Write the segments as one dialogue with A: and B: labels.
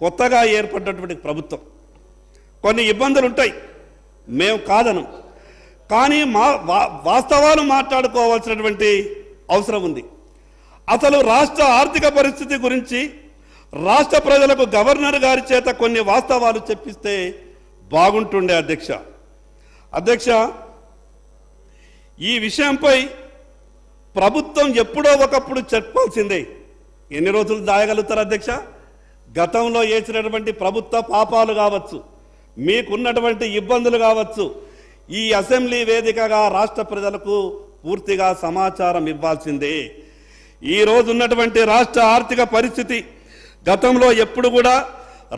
A: కొత్తగా ఏర్పడినటువంటి ప్రభుత్వం. కొన్ని ఇబ్బందులు ఉంటాయి మేము కాదనం. కానీ మా వా- వాస్తవాలు మాట్లాడుకోవాల్సినటువంటి అవసరం ఉంది. అసలు రాష్ట్ర ఆర్థిక పరిస్థితి గురించి రాష్ట్ర ప్రజలకు గవర్నర్ గారి చేత కొన్ని వాస్తవాలు చెప్పిస్తే బాగుంటుండే అధ్యక్ష. అధ్యక్ష ఈ విషయంపై ప్రభుత్వం ఎప్పుడో ఒకప్పుడు చెప్పాల్సిందే. ఎన్ని రోజులు దాయగలుగుతారు అధ్యక్ష? గతంలో చేసినటువంటి ప్రభుత్వ పాపాలు కావచ్చు మీకున్నటువంటి ఇబ్బందులు కావచ్చు ఈ అసెంబ్లీ వేదికగా రాష్ట్ర ప్రజలకు పూర్తిగా సమాచారం ఇవ్వాల్సిందే. ఈ రోజు ఉన్నటువంటి రాష్ట్ర ఆర్థిక పరిస్థితి గతంలో ఎప్పుడు కూడా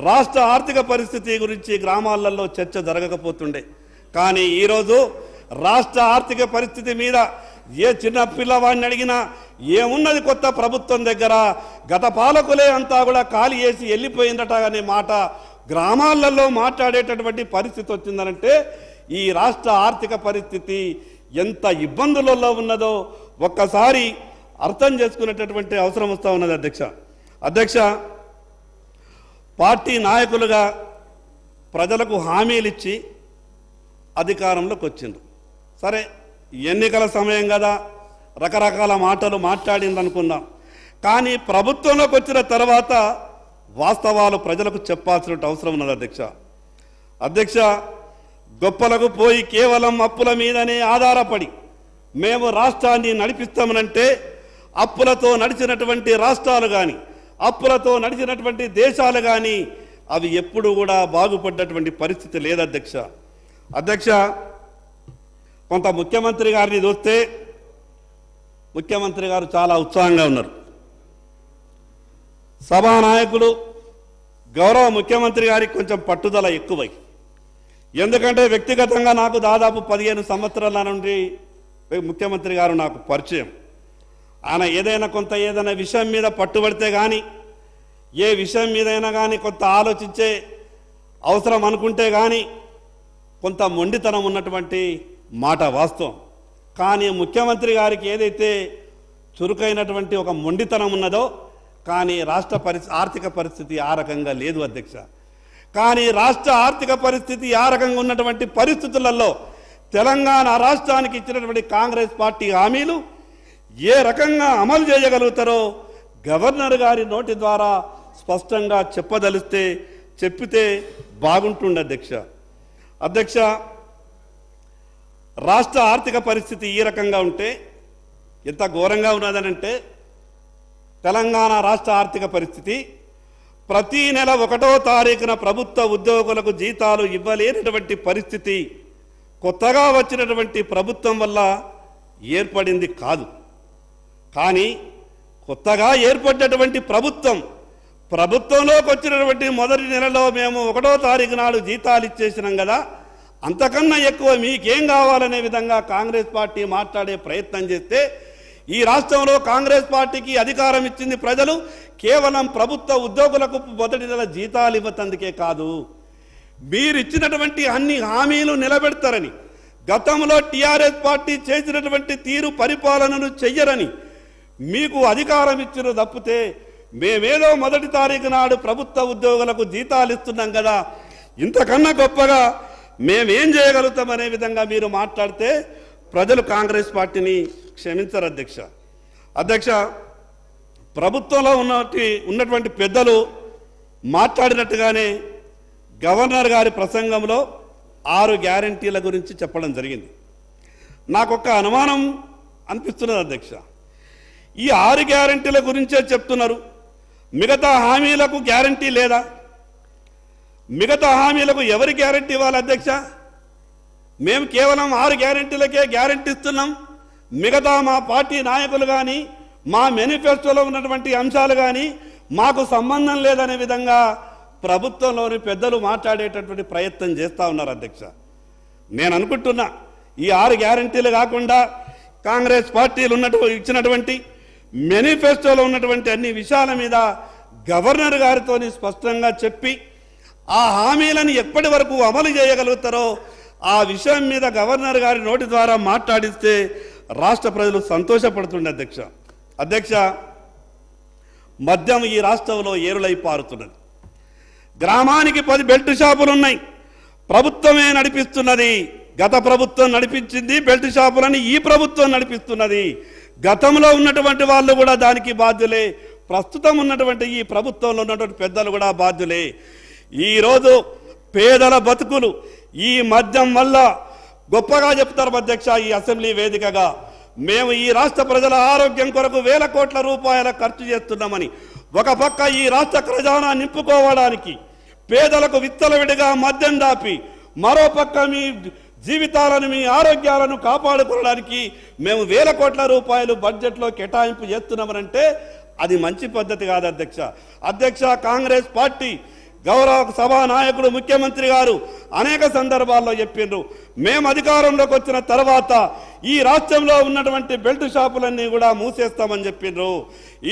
A: రాష్ట్ర ఆర్థిక పరిస్థితి గురించి గ్రామాలలో చర్చ జరగకపోతుండే. కానీ ఈరోజు రాష్ట్ర ఆర్థిక పరిస్థితి మీద ఏ చిన్న పిల్లవాడిని అడిగినా ఏమున్నది కొత్త ప్రభుత్వం దగ్గర? గత పాలకులే అంతా కూడా ఖాళీ చేసి వెళ్ళిపోయిందట అనే మాట గ్రామాలలో మాట్లాడేటటువంటి పరిస్థితి వచ్చిందనంటే ఈ రాష్ట్ర ఆర్థిక పరిస్థితి ఎంత ఇబ్బందులలో ఉన్నదో ఒక్కసారి అర్థం చేసుకునేటటువంటి అవసరం వస్తూ ఉన్నది అధ్యక్ష. అధ్యక్ష పార్టీ నాయకులుగా ప్రజలకు హామీలు ఇచ్చి అధికారంలోకి వచ్చిండ్రు సరే ఎన్నికల సమయం కదా. రకరకాల మాటలు మాట్లాడింది అనుకున్నాం కానీ ప్రభుత్వంలోకి వచ్చిన తర్వాత వాస్తవాలు ప్రజలకు చెప్పాల్సిన అవసరం ఉన్నది అధ్యక్ష. అధ్యక్ష గొప్పలకు పోయి కేవలం అప్పుల మీదనే ఆధారపడి మేము రాష్ట్రాన్ని నడిపిస్తామనంటే అప్పులతో నడిచినటువంటి రాష్ట్రాలు కానీ అప్పులతో నడిచినటువంటి దేశాలు కానీ అవి ఎప్పుడు కూడా బాగుపడ్డటువంటి పరిస్థితి లేదు అధ్యక్ష. అధ్యక్ష కొంత ముఖ్యమంత్రి గారిని చూస్తే ముఖ్యమంత్రి గారు చాలా ఉత్సాహంగా ఉన్నారు. సభానాయకులు గౌరవ ముఖ్యమంత్రి గారికి కొంచెం పట్టుదల ఎక్కువై. ఎందుకంటే వ్యక్తిగతంగా నాకు దాదాపు పదిహేను సంవత్సరాల నుండి ముఖ్యమంత్రి గారు నాకు పరిచయం. ఆయన ఏదైనా కొంత ఏదైనా విషయం మీద పట్టుబడితే కానీ ఏ విషయం మీదైనా కానీ కొంత ఆలోచించే అవసరం అనుకుంటే కానీ కొంత మొండితనం ఉన్నటువంటి మాట వాస్తవం. కానీ ముఖ్యమంత్రి గారికి ఏదైతే చురుకైనటువంటి ఒక మొండితనం ఉన్నదో కానీ రాష్ట్ర పరిస్థితి ఆర్థిక పరిస్థితి ఆ రకంగా లేదు అధ్యక్ష. కానీ రాష్ట్ర ఆర్థిక పరిస్థితి ఆ రకంగా ఉన్నటువంటి పరిస్థితులలో తెలంగాణ రాష్ట్రానికి ఇచ్చినటువంటి కాంగ్రెస్ పార్టీ హామీలు ఏ రకంగా అమలు చేయగలుగుతారో గవర్నర్ గారి నోటి ద్వారా స్పష్టంగా చెప్పదలిస్తే చెప్పితే బాగుంటుండే అధ్యక్ష. అధ్యక్ష రాష్ట్ర ఆర్థిక పరిస్థితి ఈ రకంగా ఉంటే ఎంత ఘోరంగా ఉన్నదనంటే తెలంగాణ రాష్ట్ర ఆర్థిక పరిస్థితి ప్రతి నెల ఒకటో తారీఖున ప్రభుత్వ ఉద్యోగులకు జీతాలు ఇవ్వలేనటువంటి పరిస్థితి కొత్తగా వచ్చినటువంటి ప్రభుత్వం వల్ల ఏర్పడింది కాదు. కానీ కొత్తగా ఏర్పడ్డటువంటి ప్రభుత్వం ప్రభుత్వంలోకి వచ్చినటువంటి మొదటి నెలలో మేము ఒకటో తారీఖు నాడు జీతాలు ఇచ్చేసినాం కదా అంతకన్నా ఎక్కువ మీకేం కావాలనే విధంగా కాంగ్రెస్ పార్టీ మాట్లాడే ప్రయత్నం చేస్తే ఈ రాష్ట్రంలో కాంగ్రెస్ పార్టీకి అధికారం ఇచ్చింది ప్రజలు కేవలం ప్రభుత్వ ఉద్యోగులకు మొదటి నెల జీతాలు ఇవ్వతందుకే కాదు. మీరిచ్చినటువంటి అన్ని హామీలు నిలబెడతారని గతంలో టీఆర్ఎస్ పార్టీ చేసినటువంటి తీరు పరిపాలనను చెయ్యరని మీకు అధికారం ఇచ్చిన తప్పితే మేమేదో మొదటి తారీఖు నాడు ప్రభుత్వ ఉద్యోగులకు జీతాలు ఇస్తున్నాం కదా. ఇంతకన్నా గొప్పగా మేమేం చేయగలుగుతాం అనే విధంగా మీరు మాట్లాడితే ప్రజలు కాంగ్రెస్ పార్టీని క్షమించరు అధ్యక్ష. అధ్యక్ష ప్రభుత్వంలో ఉన్నటి ఉన్నటువంటి పెద్దలు మాట్లాడినట్టుగానే గవర్నర్ గారి ప్రసంగంలో ఆరు గ్యారంటీల గురించి చెప్పడం జరిగింది. నాకు ఒక అనుమానం అనిపిస్తున్నది అధ్యక్ష. ఈ ఆరు గ్యారంటీల గురించే చెప్తున్నారు. మిగతా హామీలకు గ్యారంటీ లేదా? మిగతా హామీలకు ఎవరి గ్యారంటీ ఇవ్వాలి అధ్యక్ష? మేము కేవలం ఆరు గ్యారంటీలకే గ్యారంటీ ఇస్తున్నాం మిగతా మా పార్టీ నాయకులు కానీ మా మేనిఫెస్టోలో ఉన్నటువంటి అంశాలు కానీ మాకు సంబంధం లేదనే విధంగా ప్రభుత్వంలోని పెద్దలు మాట్లాడేటటువంటి ప్రయత్నం చేస్తూ ఉన్నారు అధ్యక్ష. నేను అనుకుంటున్నా ఈ ఆరు గ్యారంటీలు కాకుండా కాంగ్రెస్ పార్టీలు ఉన్నటువంటి ఇచ్చినటువంటి మేనిఫెస్టోలో ఉన్నటువంటి అన్ని విషయాల మీద గవర్నర్ గారితో స్పష్టంగా చెప్పి ఆ హామీలను ఎప్పటి వరకు అమలు చేయగలుగుతారో ఆ విషయం మీద గవర్నర్ గారి నోటి ద్వారా మాట్లాడిస్తే రాష్ట్ర ప్రజలు సంతోషపడుతుండే అధ్యక్ష. అధ్యక్ష మద్యం ఈ రాష్ట్రంలో ఏరులై పారుతున్నది. గ్రామానికి పది బెల్ట్ షాపులు ఉన్నాయి ప్రభుత్వమే నడిపిస్తున్నది. గత ప్రభుత్వం నడిపించింది బెల్ట్ షాపులని ఈ ప్రభుత్వం నడిపిస్తున్నది. గతంలో ఉన్నటువంటి వాళ్ళు కూడా దానికి బాధ్యులే. ప్రస్తుతం ఉన్నటువంటి ఈ ప్రభుత్వంలో ఉన్నటువంటి పెద్దలు కూడా బాధ్యులే. ఈరోజు పేదల బతుకులు ఈ మద్యం వల్ల గొప్పగా చెప్తారు అధ్యక్ష ఈ అసెంబ్లీ వేదికగా. మేము ఈ రాష్ట్ర ప్రజల ఆరోగ్యం కొరకు వేల కోట్ల రూపాయల ఖర్చు చేస్తున్నామని ఒక పక్క ఈ రాష్ట్ర ఖజానా నింపుకోవడానికి పేదలకు విత్తలవిడిగా మద్యం దాపి మరో పక్క మీ జీవితాలను మీ ఆరోగ్యాలను కాపాడుకోవడానికి మేము వేల కోట్ల రూపాయలు బడ్జెట్లో కేటాయింపు చేస్తున్నామనంటే అది మంచి పద్ధతి కాదు అధ్యక్ష. అధ్యక్ష కాంగ్రెస్ పార్టీ గౌరవ సభా నాయకుడు ముఖ్యమంత్రి గారు అనేక సందర్భాల్లో చెప్పిండ్రు. మేము అధికారంలోకి వచ్చిన తర్వాత ఈ రాష్ట్రంలో ఉన్నటువంటి బెల్ట్ షాపులన్నీ కూడా మూసేస్తామని చెప్పిండ్రు.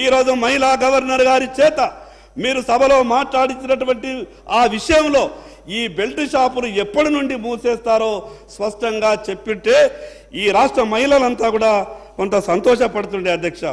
A: ఈరోజు మహిళా గవర్నర్ గారి చేత మీరు సభలో మాట్లాడించినటువంటి ఆ విషయంలో ఈ బెల్ట్ షాపులు ఎప్పటి నుండి మూసేస్తారో స్పష్టంగా చెప్పింటే ఈ రాష్ట్ర మహిళలంతా కూడా కొంత సంతోషపడుతుండే అధ్యక్ష.